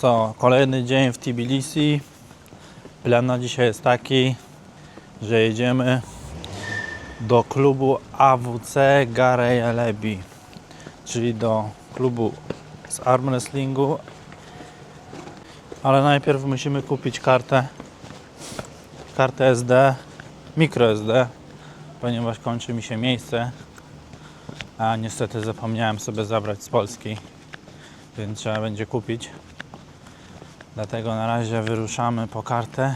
Co, kolejny dzień w Tbilisi. Plan na dzisiaj jest taki, że jedziemy do klubu AWC Gareja Lebi, czyli do klubu z arm wrestlingu. Ale najpierw musimy kupić kartę, kartę SD, micro SD, ponieważ kończy mi się miejsce, a niestety zapomniałem sobie zabrać z Polski, więc trzeba będzie kupić. Dlatego na razie wyruszamy po kartę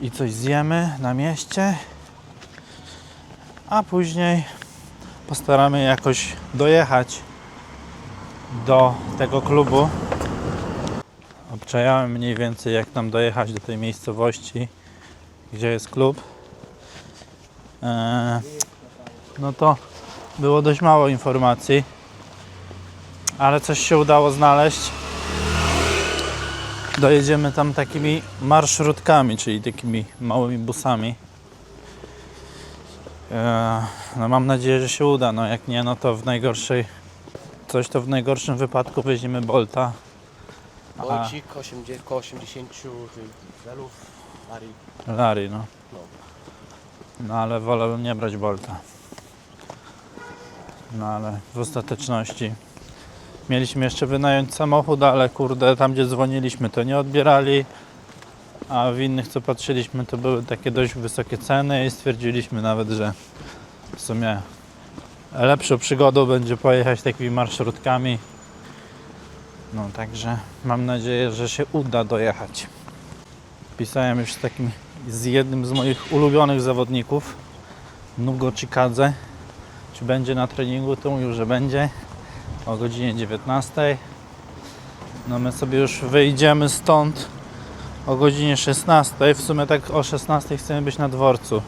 i coś zjemy na mieście, a później postaramy jakoś dojechać do tego klubu. Obczajałem mniej więcej jak tam dojechać do tej miejscowości, gdzie jest klub. Eee, no to było dość mało informacji, ale coś się udało znaleźć. Dojedziemy tam takimi marszrutkami, czyli takimi małymi busami. Eee, no mam nadzieję, że się uda. No jak nie, no to w najgorszej coś to w najgorszym wypadku weźmiemy Bolta. A Bolcik 80, koło 80 tych celów, Ari. Larry, no. No. No ale wolałbym nie brać Bolta. No ale w ostateczności mieliśmy jeszcze wynająć samochód, ale kurde, tam gdzie dzwoniliśmy to nie odbierali, a w innych co patrzyliśmy to były takie dość wysokie ceny i stwierdziliśmy nawet, że w sumie lepszą przygodą będzie pojechać takimi marszrutkami. No także mam nadzieję, że się uda dojechać. Pisałem już z takim z jednym z moich ulubionych zawodników, Nugo Chikadze. Czy będzie na treningu? To mówił, że będzie o godzinie 19. No my sobie już wyjdziemy stąd o godzinie 16. W sumie tak o 16 chcemy być na dworcu,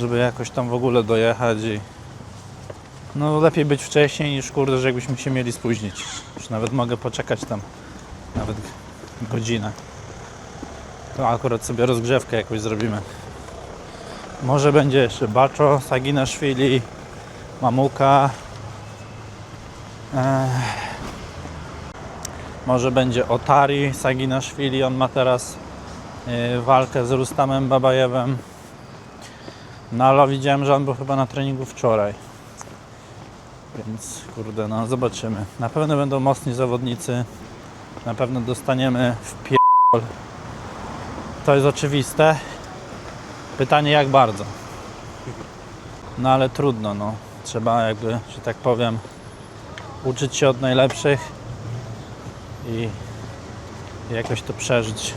żeby jakoś tam w ogóle dojechać i no lepiej być wcześniej niż kurde, że jakbyśmy się mieli spóźnić. Już nawet mogę poczekać tam nawet godzinę. To akurat sobie rozgrzewkę jakoś zrobimy. Może będzie jeszcze Baczo, Saginaszwili, Mamuka. Może będzie Otari, Saginaszwili. On ma teraz e, walkę z Rustamem Babajewem. No ale widziałem, że on był chyba na treningu wczoraj. Więc kurde, no zobaczymy. Na pewno będą mocni zawodnicy. Na pewno dostaniemy w pie... To jest oczywiste. Pytanie jak bardzo. No ale trudno, no. Trzeba jakby, że tak powiem, uczyć się od najlepszych i jakoś to przeżyć.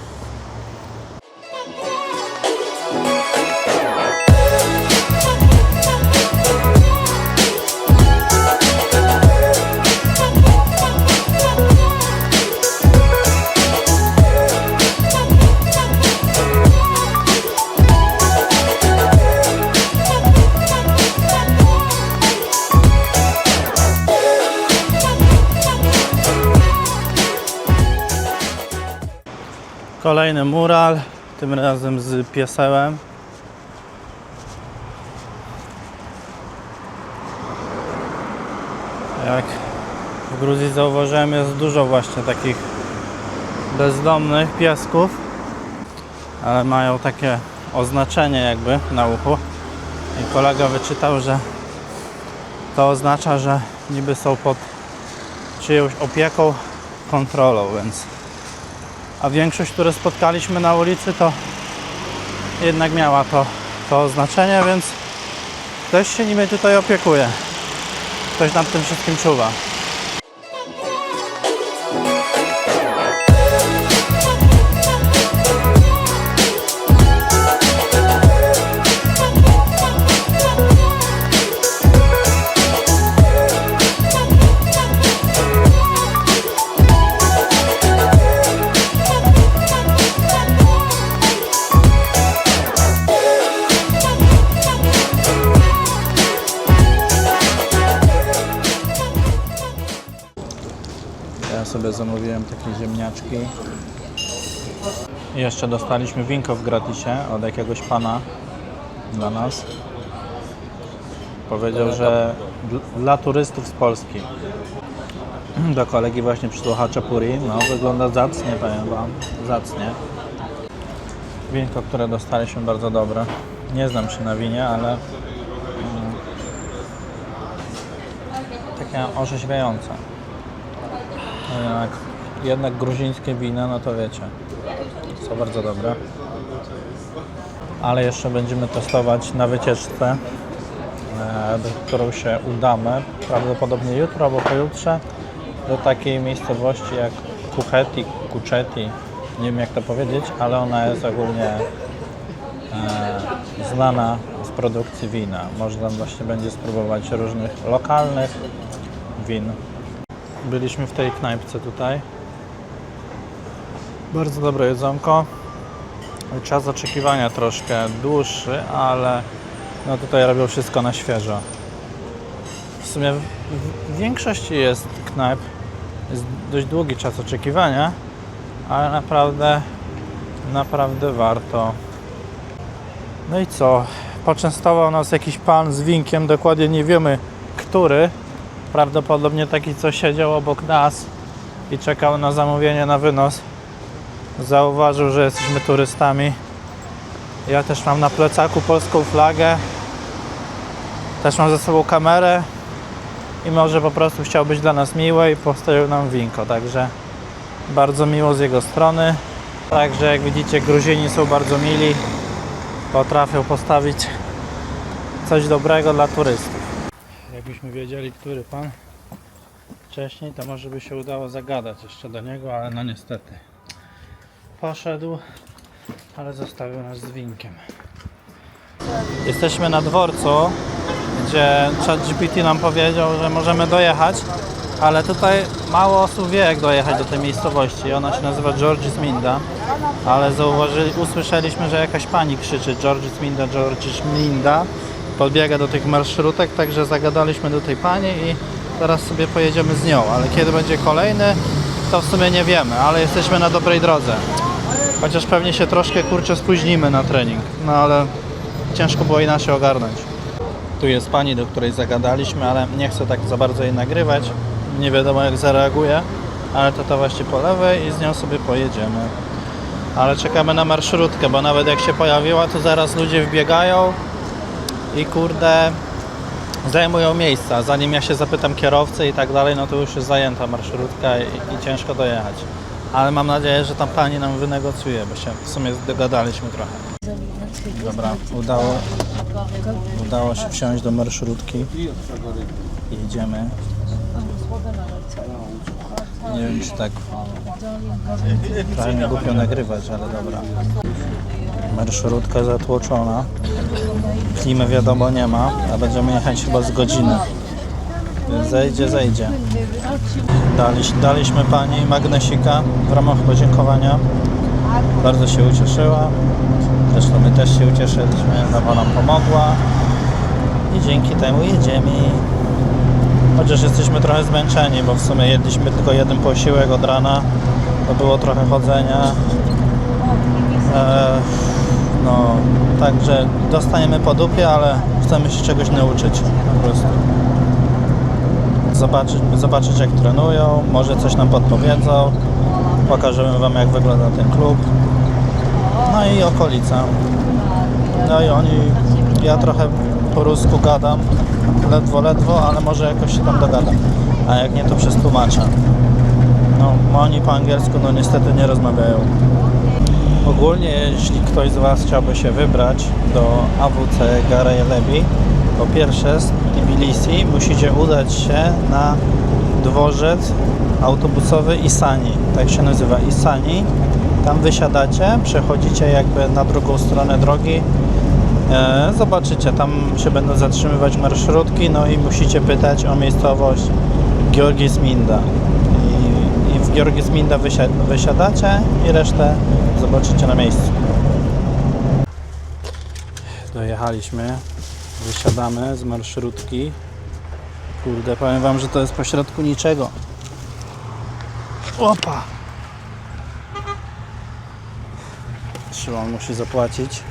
Kolejny mural, tym razem z piesełem. Jak w Gruzji zauważyłem, jest dużo właśnie takich bezdomnych piesków, ale mają takie oznaczenie jakby na uchu. I kolega wyczytał, że to oznacza, że niby są pod czyjąś opieką, kontrolą, więc a większość, które spotkaliśmy na ulicy, to jednak miała to, to znaczenie, więc ktoś się nimi tutaj opiekuje. Ktoś nad tym wszystkim czuwa. Zamówiłem takie ziemniaczki. I jeszcze dostaliśmy winko w gratisie od jakiegoś pana dla nas. Powiedział, że dl- dla turystów z Polski. do kolegi właśnie przysłał haczapuri. No, wygląda zacnie, powiem Wam. Zacnie. Winko, które dostaliśmy, bardzo dobre. Nie znam się na winie, ale mm, takie orzeźwiające. Jednak, jednak gruzińskie wina, no to wiecie, są bardzo dobre. Ale jeszcze będziemy testować na wycieczce, e, do którą się udamy, prawdopodobnie jutro albo pojutrze, do takiej miejscowości jak Kucheti, Kucheti, nie wiem jak to powiedzieć, ale ona jest ogólnie e, znana z produkcji wina. Można właśnie będzie spróbować różnych lokalnych win. Byliśmy w tej knajpce tutaj. Bardzo dobre jedzonko. Czas oczekiwania troszkę dłuższy, ale no tutaj robią wszystko na świeżo. W sumie w, większości jest knajp. Jest dość długi czas oczekiwania, ale naprawdę, naprawdę warto. No i co? Poczęstował nas jakiś pan z winkiem, dokładnie nie wiemy który. Prawdopodobnie taki, co siedział obok nas i czekał na zamówienie na wynos. Zauważył, że jesteśmy turystami. Ja też mam na plecaku polską flagę. Też mam ze sobą kamerę. I może po prostu chciał być dla nas miły i postawił nam winko. Także bardzo miło z jego strony. Także jak widzicie, Gruzini są bardzo mili. Potrafią postawić coś dobrego dla turystów. Jakbyśmy wiedzieli, który pan wcześniej, to może by się udało zagadać jeszcze do niego, ale no niestety. Poszedł, ale zostawił nas z winkiem. Jesteśmy na dworcu, gdzie ChatGPT nam powiedział, że możemy dojechać, ale tutaj mało osób wie, jak dojechać do tej miejscowości. Ona się nazywa Georgis Minda, ale zauważyli, usłyszeliśmy, że jakaś pani krzyczy Georgis Minda, Georgis Minda. Podbiega do tych marszrutek, także zagadaliśmy do tej pani i teraz sobie pojedziemy z nią, ale kiedy będzie kolejny, to w sumie nie wiemy, ale jesteśmy na dobrej drodze. Chociaż pewnie się troszkę kurczę spóźnimy na trening, no ale ciężko było inaczej ogarnąć. Tu jest pani, do której zagadaliśmy, ale nie chcę tak za bardzo jej nagrywać. Nie wiadomo jak zareaguje, ale to to właśnie po lewej i z nią sobie pojedziemy. Ale czekamy na marszrutkę, bo nawet jak się pojawiła, to zaraz ludzie wbiegają i kurde zajmują miejsca. Zanim ja się zapytam kierowcy i tak dalej, no to już jest zajęta marszrutka i, i ciężko dojechać. Ale mam nadzieję, że tam pani nam wynegocjuje, bo się w sumie dogadaliśmy trochę. Dobra, udało, udało się wsiąść do marszrutki. Jedziemy. Nie wiem, czy tak mi głupio nagrywać, ale dobra. Marszrutka zatłoczona. Klimy wiadomo nie ma, a będziemy jechać chyba z godziny. Więc zejdzie, zejdzie. Daliś, daliśmy pani magnesika w ramach podziękowania. Bardzo się ucieszyła. Zresztą my też się ucieszyliśmy, no bo nam pomogła. I dzięki temu jedziemy. Chociaż jesteśmy trochę zmęczeni, bo w sumie jedliśmy tylko jeden posiłek od rana. To było trochę chodzenia. Eee, no, także dostaniemy po dupie, ale chcemy się czegoś nauczyć po prostu. Zobaczyć, zobaczyć jak trenują, może coś nam podpowiedzą. Pokażemy Wam jak wygląda ten klub. No i okolica. No i oni, ja trochę po rusku gadam, ledwo, ledwo, ale może jakoś się tam dogadam. A jak nie, to przez tłumacza. No, oni po angielsku no niestety nie rozmawiają. Ogólnie, jeśli ktoś z Was chciałby się wybrać do AWC Garejlebi, po pierwsze z Tbilisi musicie udać się na dworzec autobusowy Isani. Tak się nazywa Isani. Tam wysiadacie, przechodzicie jakby na drugą stronę drogi. E, zobaczycie, tam się będą zatrzymywać marszrutki, no i musicie pytać o miejscowość Georgis Minda. I, i w Georgis Minda wysia wysiadacie i resztę zobaczycie na miejscu. Dojechaliśmy, wysiadamy z marszrutki. Kurde, powiem wam, że to jest pośrodku niczego. Opa! Szymon musi zapłacić.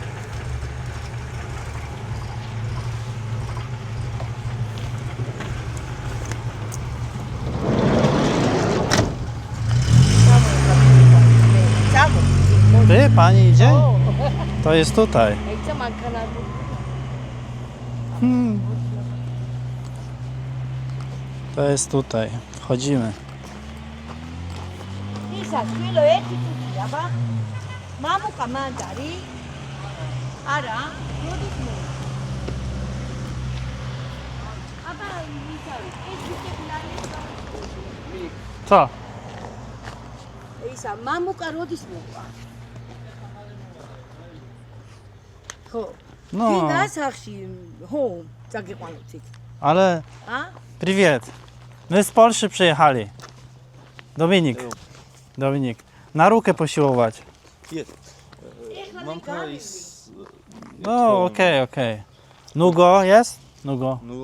Tędy pani idzie? To jest tutaj. ej, co ma kanał? Hmm. To jest tutaj. Wchodzimy. Tu? Mamu kamandari. Ara. Co? Isa, mamu rodis ho. No. I nas hachsi, ho, takie palucyk. Ale, A? priwiet. My z Polski przyjechali. Dominik, Dominik, na rukę posiłować. Jest. No, okej, okej. Nugo jest? Nugo. No,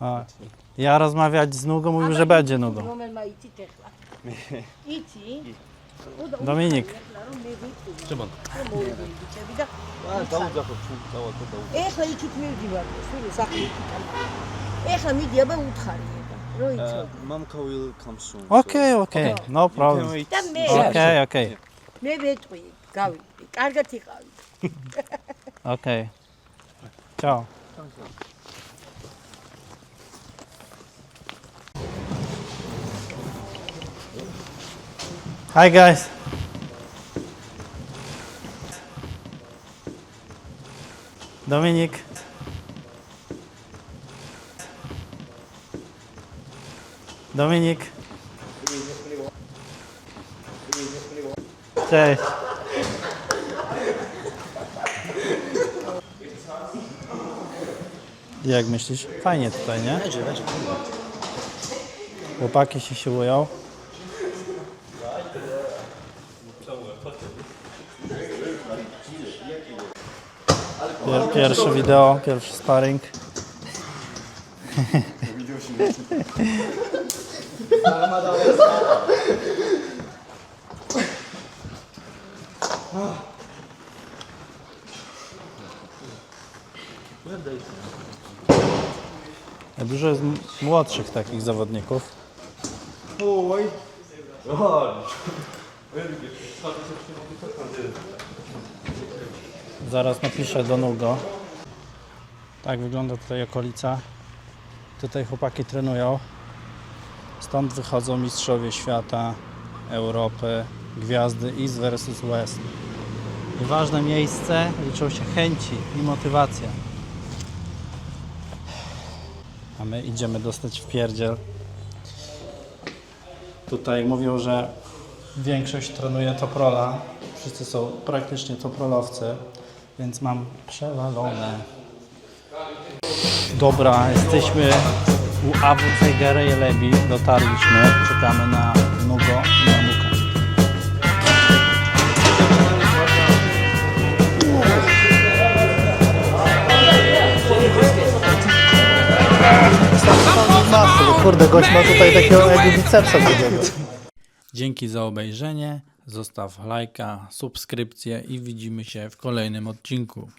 no. Ja rozmawiać z Nugo, mówił, że będzie Nugo. Numer ma i ci też. I ci. Dominik. dał za to, dała to, dał. ეხლა იქით მივდივარ სულ საქმე ეხლა მიდიაბა უთხარი რო Uh, იცოდი Mamka will come soon. Okej, okej. No You can problem. wait. და მე Okej, okej. მე ვეტყვი გავიდი კარგად იყავი Okej. Ciao. Hi guys. Dominik. Dominik. Cześć. Jak myślisz? Fajnie tutaj, nie? Chłopaki się siłują. Pier, pierwsze wideo, pierwszy sparring. Dużo jest młodszych takich zawodników. Zaraz napiszę do Nugo. Tak wygląda tutaj okolica. Tutaj chłopaki trenują. Stąd wychodzą mistrzowie świata, Europy, gwiazdy East versus West. I ważne miejsce, liczą się chęci i motywacja. A my idziemy dostać w pierdziel. Tutaj mówią, że większość trenuje toprola. Wszyscy są praktycznie toprolowcy, więc mam przewalone. Dobra, jesteśmy u AWC Gareje Lebi. Dotarliśmy. Czekamy na Nugo i na Nuka. Kurde, gość ma tutaj takiego bicepsa. Dzięki za obejrzenie. Zostaw lajka, subskrypcję i widzimy się w kolejnym odcinku.